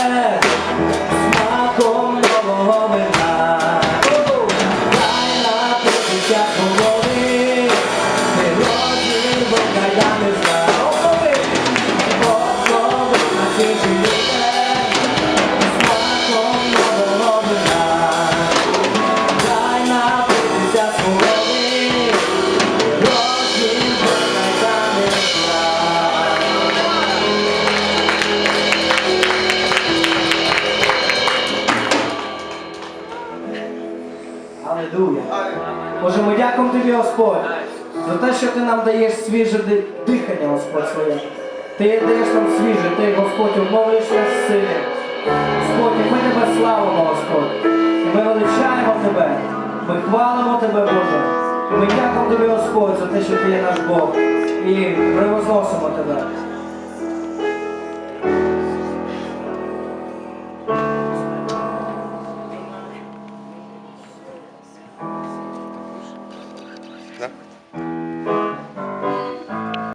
Смаком Аллилуйя. Боже, ми дякуємо Тобі, Господь, за те, що Ти нам даєш свіже дихання, Господь своє. Ти даєш нам свіже, Ти, Господь, обновлюєш нас сили. Господь, ми тебе славимо, Господь. Ми величаємо Тебе. Ми хвалимо Тебе, Боже. Ми дякуємо Тобі, Господь, за те, що Ти є наш Бог. І превозносимо Тебе.